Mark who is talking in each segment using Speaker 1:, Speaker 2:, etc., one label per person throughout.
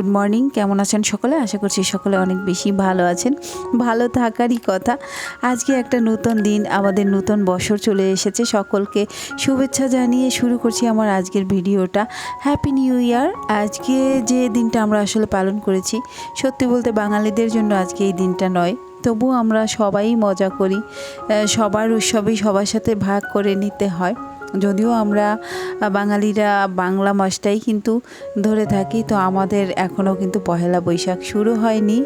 Speaker 1: Good morning, কেমন আছেন সকলে? আশা করছি সকলে অনেক বেশি ভালো আছেন। ভালো থাকারই কথা। আজকে একটা নতুন দিন, আমাদের নতুন বছর চলে এসেছে। সকলকে শুভেচ্ছা জানিয়ে শুরু করছি আমার আজকের ভিডিওটা। হ্যাপি নিউ ইয়ার আজকে যে দিনটা আমরা আসলে পালন করেছি, সত্যি বলতে বাঙালিদের জন্য আজকে এই দিনটা নয়। তবু আমরা সবাই মজা করি। সবার উৎসবই সবার সাথে ভাগ করে নিতে হয়। যদিও আমরা বাঙালিরা বাংলা মাসটাই কিন্তু ধরে থাকি, তো আমাদের এখনও কিন্তু পহেলা বৈশাখ শুরু হয়নি।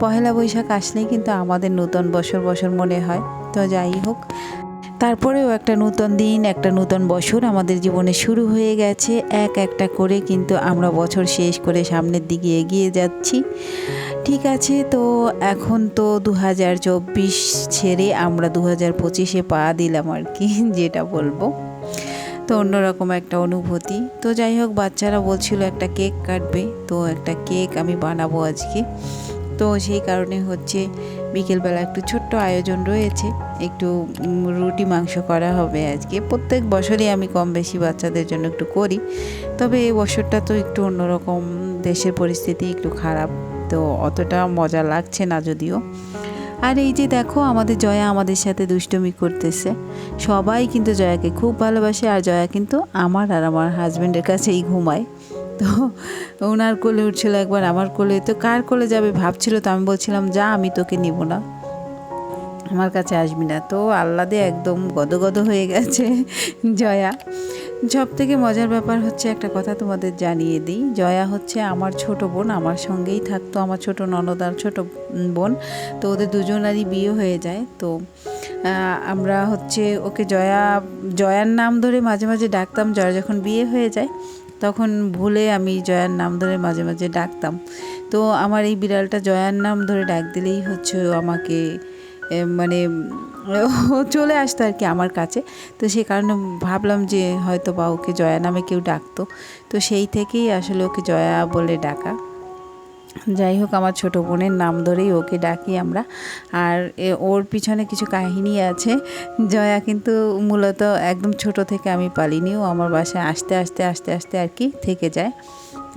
Speaker 1: পহেলা বৈশাখ আসলেই কিন্তু আমাদের নতুন বছর বছর মনে হয়, তো যাই হোক। তারপরেও একটা নতুন দিন, একটা নতুন বছর আমাদের জীবনে শুরু হয়ে গেছে। এক একটা করে কিন্তু আমরা বছর শেষ করে সামনের দিকে এগিয়ে যাচ্ছি। ঠিক আছে, তো এখন তো দু হাজার চব্বিশ ছেড়ে আমরা দু হাজার পঁচিশে পা দিলাম আর কি, যেটা বলব। তো অন্যরকম একটা অনুভূতি। তো যাই হোক, বাচ্চারা বলছিল একটা কেক কাটবে, তো একটা কেক আমি বানাবো আজকে। তো সেই কারণে হচ্ছে বিকেলবেলা একটু ছোট্ট আয়োজন রয়েছে, একটু রুটি, মাংস করা হবে আজকে। প্রত্যেক বছরই আমি কম বেশি বাচ্চাদের জন্য একটু করি, তবে এই বছরটা তো একটু অন্যরকম, দেশের পরিস্থিতি একটু খারাপ, তো অতটা মজা লাগছে না যদিও। আর এই যে দেখো, আমাদের জয়া আমাদের সাথে দুষ্টুমি করতেছে। সবাই কিন্তু জয়াকে খুব ভালোবাসে আর জয়া কিন্তু আমার আর আমার হাজব্যান্ডের কাছেই ঘুমায়। তো ওনার কোলে উঠছিল একবার, আমার কোলে, তো কার কোলে যাবে ভাবছিল, তো আমি বলছিলাম, যা, আমি তোকে নিব না। আমার কাছে আসবি না। তো আল্লাদে একদম গদগদ হয়ে গেছে জয়া। সব থেকে মজার ব্যাপার হচ্ছে একটা কথা তোমাদের জানিয়ে দিই। জয়া হচ্ছে আমার ছোট বোন, আমার সঙ্গেই থাকতো আমার ছোট ননদ আর ছোট বোন। তো ওদের দুজনারই বিয়ে হয়ে যায়। তো আমরা হচ্ছে ওকে জয়া, জয়ার নাম ধরে মাঝে মাঝে ডাকতাম। জয়া যখন বিয়ে হয়ে যায়, তখন ভুলে আমি জয়ার নাম ধরে মাঝে মাঝে ডাকতাম। তো আমার এই বিড়ালটা জয়ার নাম ধরে ডাক দিলেই হচ্ছে আমাকে মানে ও চলে আসতো আর কি আমার কাছে। তো সেই কারণে ভাবলাম যে হয়তো বা ওকে জয়া নামে কেউ ডাকতো। তো সেই থেকেই আসলে ওকে জয়া বলে ডাকা। যাই হোক, আমার ছোট বোনের নাম ধরেই ওকে ডাকি আমরা। আর ওর পিছনে কিছু কাহিনী আছে। জয়া কিন্তু মূলত একদম ছোট থেকে আমি পালিনি। ও আমার বাসায় আসতে আসতে আসতে আসতে আর কি থেকে যায়।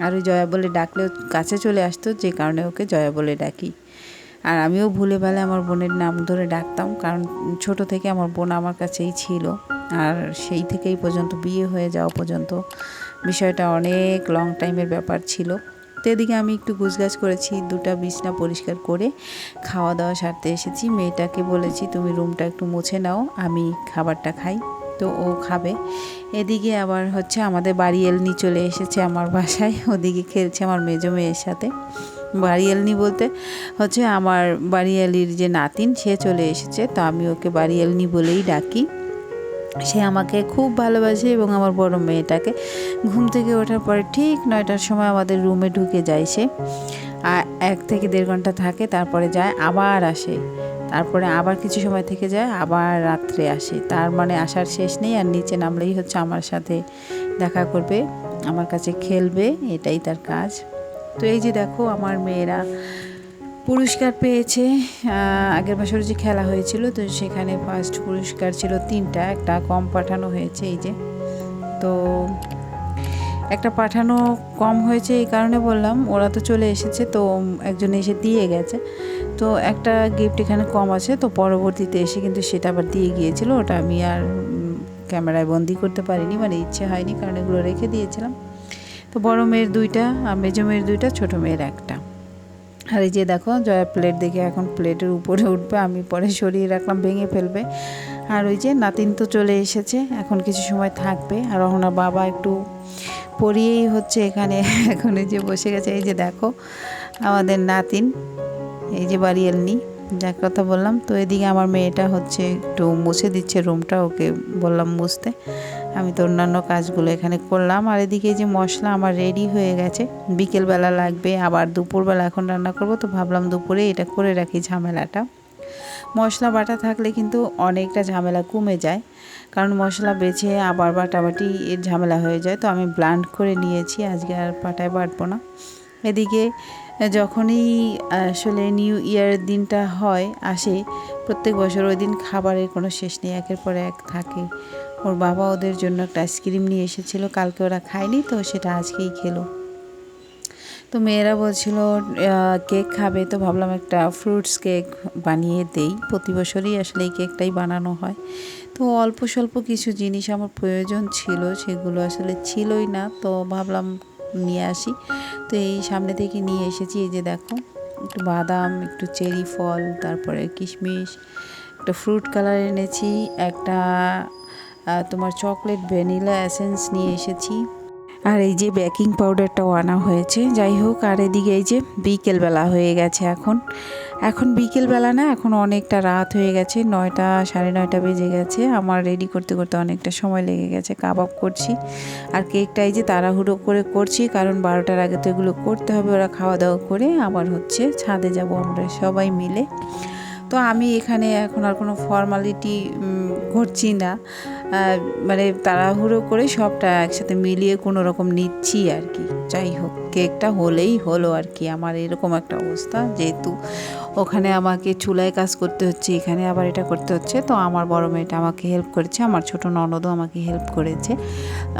Speaker 1: আর ওই জয়া বলে ডাকলেও কাছে চলে আসতো, যে কারণে ওকে জয়া বলে ডাকি। আর আমিও ভুলে ভালে আমার বোনের নাম ধরে ডাকতাম, কারণ ছোট থেকে আমার বোন আমার কাছেই ছিল। আর সেই থেকেই পর্যন্ত, বিয়ে হয়ে যাওয়া পর্যন্ত বিষয়টা অনেক লং টাইমের ব্যাপার ছিল। তো এদিকে আমি একটু গুছগাছ করেছি, দুটা বিছনা পরিষ্কার করে খাওয়া দাওয়া সারতে এসেছি। মেয়েটাকে বলেছি, তুমি রুমটা একটু মুছে নাও, আমি খাবারটা খাই। তো ও খাবে। এদিকে আবার হচ্ছে আমাদের বাড়ি এলনি চলে এসেছে আমার বাসায়। ওদিকে খেলছে আমার মেজো মেয়ের সাথে। বাড়ি এলনি বলতে হচ্ছে আমার বাড়ি বাড়িয়ালির যে নাতিন, সে চলে এসেছে। তো আমি ওকে বাড়ি বাড়িয়ালনি বলেই ডাকি। সে আমাকে খুব ভালোবাসে এবং আমার বড় মেয়েটাকে। ঘুম থেকে ওঠার পরে ঠিক নয়টার সময় আমাদের রুমে ঢুকে যায় সে। এক থেকে দেড় ঘণ্টা থাকে, তারপরে যায়, আবার আসে। তারপরে আবার কিছু সময় থেকে যায়, আবার রাত্রে আসে। তার মানে আসার শেষ নেই, আর নিচে নামলেই হচ্ছে আমার সাথে দেখা করবে, আমার কাছে খেলবে, এটাই তার কাজ। তো এই যে দেখো, আমার মেয়েরা পুরস্কার পেয়েছে। আগের বছর যে খেলা হয়েছিল, তো সেখানে ফার্স্ট পুরস্কার ছিল তিনটা, একটা কম পাঠানো হয়েছে, এই যে। তো একটা পাঠানো কম হয়েছে এই কারণে বললাম, ওরা তো চলে এসেছে, তো একজন এসে দিয়ে গেছে। তো একটা গিফট এখানে কম আছে, তো পরবর্তীতে এসে কিন্তু সেটা আবার দিয়ে গিয়েছিল, ওটা আমি আর ক্যামেরায় বন্দি করতে পারিনি মানে ইচ্ছে হয়নি, কারণ এগুলো রেখে দিয়েছিলাম। তো বড় মেয়ের দুইটা, আর মেজো মেয়ের দুইটা, ছোটো মেয়ের একটা। আর এই যে দেখো, জয়া প্লেট দেখে এখন প্লেটের উপরে উঠবে, আমি পরে সরিয়ে রাখলাম, ভেঙে ফেলবে। আর ওই যে নাতিন তো চলে এসেছে, এখন কিছু সময় থাকবে, আর রহনা বাবা একটু পড়িয়েই হচ্ছে এখানে এখন এই যে বসে গেছে, এই যে দেখো আমাদের নাতিন, এই যে বাড়ি এলনি যার কথা বললাম। তো এদিকে আমার মেয়েটা হচ্ছে একটু মুছে দিচ্ছে রুমটা, ওকে বললাম মুছতে। আমি তো অন্যান্য কাজগুলো এখানে করলাম। আর এদিকে যে মশলা আমার রেডি হয়ে গেছে। বিকেলবেলা লাগবে, আবার দুপুরবেলা এখন রান্না করব, তো ভাবলাম দুপুরে এটা করে রাখি ঝামেলাটা। মশলা বাটা থাকলে কিন্তু অনেকটা ঝামেলা কমে যায়। কারণ মশলা বেছে আবার বাটাবাটি এর ঝামেলা হয়ে যায়। তো আমি ব্লান্ড করে নিয়েছি, আজকে আর পাটায় বাটবো না। এদিকে যখনই আসলে নিউ ইয়ারের দিনটা হয়, আসে, প্রত্যেক বছর ওই দিন খাবারের কোনো শেষ নেই, একের পর এক থাকে। ওর বাবা ওদের জন্য একটা আইসক্রিম নিয়ে এসেছিল, কালকে ওরা খায়নি, তো সেটা আজকেই খেলো। তো মেয়েরা বলছিল কেক খাবে। তো ভাবলাম একটা ফ্রুটস কেক বানিয়ে দেই। প্রতি বছরই আসলে এই কেকটাই বানানো হয়। তো অল্প স্বল্প কিছু জিনিস আমার প্রয়োজন ছিল, সেগুলো আসলে ছিলই না। তো ভাবলাম নিয়ে আসি। তো এই সামনে থেকে নিয়ে এসেছি, এই যে দেখো, একটু বাদাম, একটু চেরি ফল, তারপরে কিশমিশ, একটা ফ্রুট কালার এনেছি, একটা তোমার চকলেট ভ্যানিলা এসেন্স নিয়ে এসেছি। আর এই যে বেকিং পাউডারটাও আনা হয়েছে, যাই হোক, আর এদিকে এই যে বিকেলবেলা হয়ে গেছে এখন। এখন বিকেলবেলা না, এখন অনেকটা রাত হয়ে গেছে, নয়টা, সাড়ে নয়টা বেজে গেছে। আমার রেডি করতে করতে অনেকটা সময় লেগে গেছে, কাবাব করছি। আর কেকটা এই যে তাড়াহুড়ো করে করছি, কারণ বারোটার আগে তো এগুলো করতে হবে, ওরা খাওয়া দাওয়া করে আবার হচ্ছে ছাদে যাব আমরা সবাই মিলে। তো আমি এখানে এখন আর কোনো ফর্মালিটি করছি না। মানে তাড়াহুড়ো করে সবটা একসাথে মিলিয়ে কোনো রকম নিচ্ছি আর কি। যাই হোক, কেকটা হলেই হলো আর কি। আমার এরকম একটা অবস্থা, যেহেতু ওখানে আমাকে চুলায় কাজ করতে হচ্ছে, এখানে আবার এটা করতে হচ্ছে। তো আমার বড় মেয়েটা আমাকে হেল্প করেছে, আমার ছোট ননদও আমাকে হেল্প করেছে।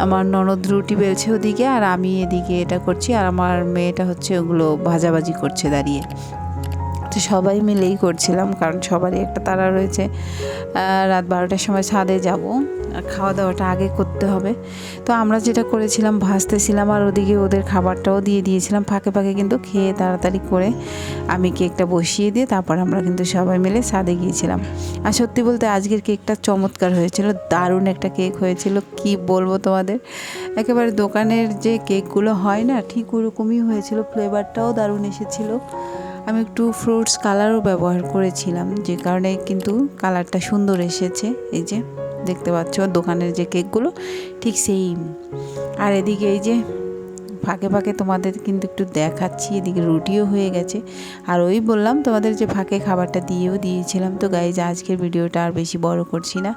Speaker 1: আমার ননদ রুটি বেলছে ওদিকে আর আমি এদিকে এটা করছি। আর আমার মেয়েটা হচ্ছে ওগুলো ভাজাভাজি করছে দাঁড়িয়ে। সবাই মিলেই করছিলাম, কারণ সবারই একটা তারা রয়েছে। রাত বারোটার সময় ছাদে যাব, খাওয়া দাওয়াটা আগে করতে হবে। তো আমরা যেটা করেছিলাম ভাজতেছিলাম আর ওদিকে ওদের খাবারটাও দিয়ে দিয়েছিলাম ফাঁকে ফাঁকে কিন্তু খেয়ে তাড়াতাড়ি করে আমি কেকটা বসিয়ে দিয়ে তারপর আমরা কিন্তু সবাই মিলে ছাদে গিয়েছিলাম। আর সত্যি বলতে আজকের কেকটা চমৎকার হয়েছিল, দারুণ একটা কেক হয়েছিল, কি বলব তোমাদের? একেবারে দোকানের যে কেকগুলো হয় না, ঠিক ওরকমই হয়েছিল ফ্লেভারটাও দারুণ এসেছিল। আমি একটু ফ্রুটস কালারও ব্যবহার করেছিলাম, যে কারণে কিন্তু কালারটা সুন্দর এসেছে। এই যে, দেখতে পাচ্ছ দোকানের যে কেকগুলো ঠিক সেই আর এদিকে এই যে ফাঁকে ফাঁকে তোমাদের কিন্তু একটু দেখাচ্ছি, এদিকে রুটিও হয়ে গেছে। আর ওই বললাম তোমাদের যে ফাঁকে খাবারটা দিয়েও দিয়েছিলাম। তো গাইজ আজকের ভিডিওটা আর বেশি বড় করছি না।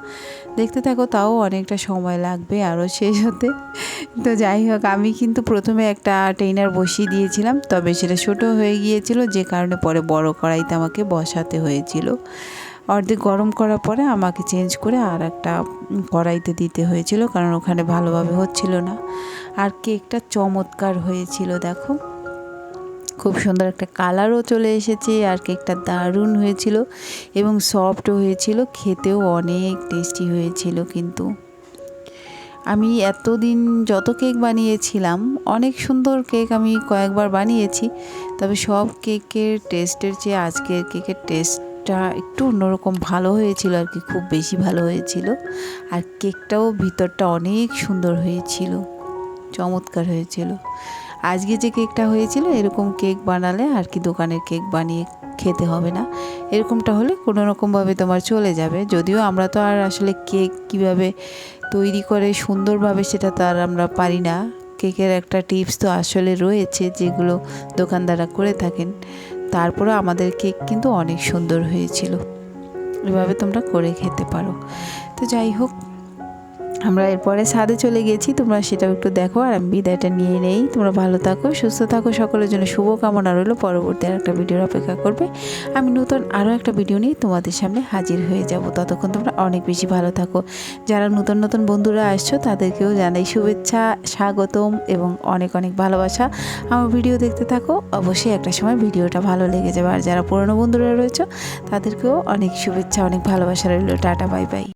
Speaker 1: দেখতে থাকো, তাও অনেকটা সময় লাগবে আরও শেষ হতে। তো যাই হোক, আমি কিন্তু প্রথমে একটা ট্রেনার বসিয়ে দিয়েছিলাম, তবে সেটা ছোটো হয়ে গিয়েছিল, যে কারণে পরে বড় কড়াইতে আমাকে বসাতে হয়েছিল। অর্ধেক গরম করার পরে আমাকে চেঞ্জ করে আর একটা কড়াইতে দিতে হয়েছিল, কারণ ওখানে ভালোভাবে হচ্ছিল না। আর কেকটা চমৎকার হয়েছিল, দেখো। খুব সুন্দর একটা কালারও চলে এসেছে, আর কেকটা দারুণ হয়েছিল এবং সফটও হয়েছিল, খেতেও অনেক টেস্টি হয়েছিল কিন্তু। আমি এতদিন যত কেক বানিয়েছিলাম, অনেক সুন্দর কেক আমি কয়েকবার বানিয়েছি, তবে সব কেকের টেস্টের চেয়ে আজকের কেকের টেস্টটা একটু অন্যরকম ভালো হয়েছিল আর কি, খুব বেশি ভালো হয়েছিল। আর কেকটাও ভিতরটা অনেক সুন্দর হয়েছিল, চমৎকার হয়েছিল। আজকে যে কেকটা হয়েছিল, এরকম কেক বানালে আর কি দোকানের কেক বানিয়ে খেতে হবে না। এরকমটা হলে কোনো রকমভাবে তোমার চলে যাবে। যদিও আমরা তো আর আসলে কেক কীভাবে তৈরি করে সুন্দরভাবে সেটা তো আর আমরা পারি না। কেকের একটা টিপস তো আসলে রয়েছে, যেগুলো দোকানদাররা করে থাকেন। তারপরে আমাদের কেক কিন্তু অনেক সুন্দর হয়েছিল। এভাবে তোমরা করে খেতে পারো। তো যাই হোক আমরা এরপরে ছাদে চলে গেছি। তোমরা সেটাও একটু দেখো আর আমি বিদায়টা নিয়ে নেই। তোমরা ভালো থাকো, সুস্থ থাকো, সকলের জন্য শুভ কামনা রইল। পরবর্তী আর একটা ভিডিওর অপেক্ষা করবে। আমি নতুন আরও একটা ভিডিও নিয়ে তোমাদের সামনে হাজির হয়ে যাব। ততক্ষণ তোমরা অনেক বেশি ভালো থাকো। যারা নতুন নতুন বন্ধুরা আসছো, তাদেরকেও জানাই শুভেচ্ছা, স্বাগতম এবং অনেক অনেক ভালোবাসা। আমার ভিডিও দেখতে থাকো, অবশ্যই একটা সময় ভিডিওটা ভালো লেগে যাবে। আর যারা পুরনো বন্ধুরা রয়েছে, তাদেরকেও অনেক শুভেচ্ছা, অনেক ভালোবাসা রইল। Tata, bye bye.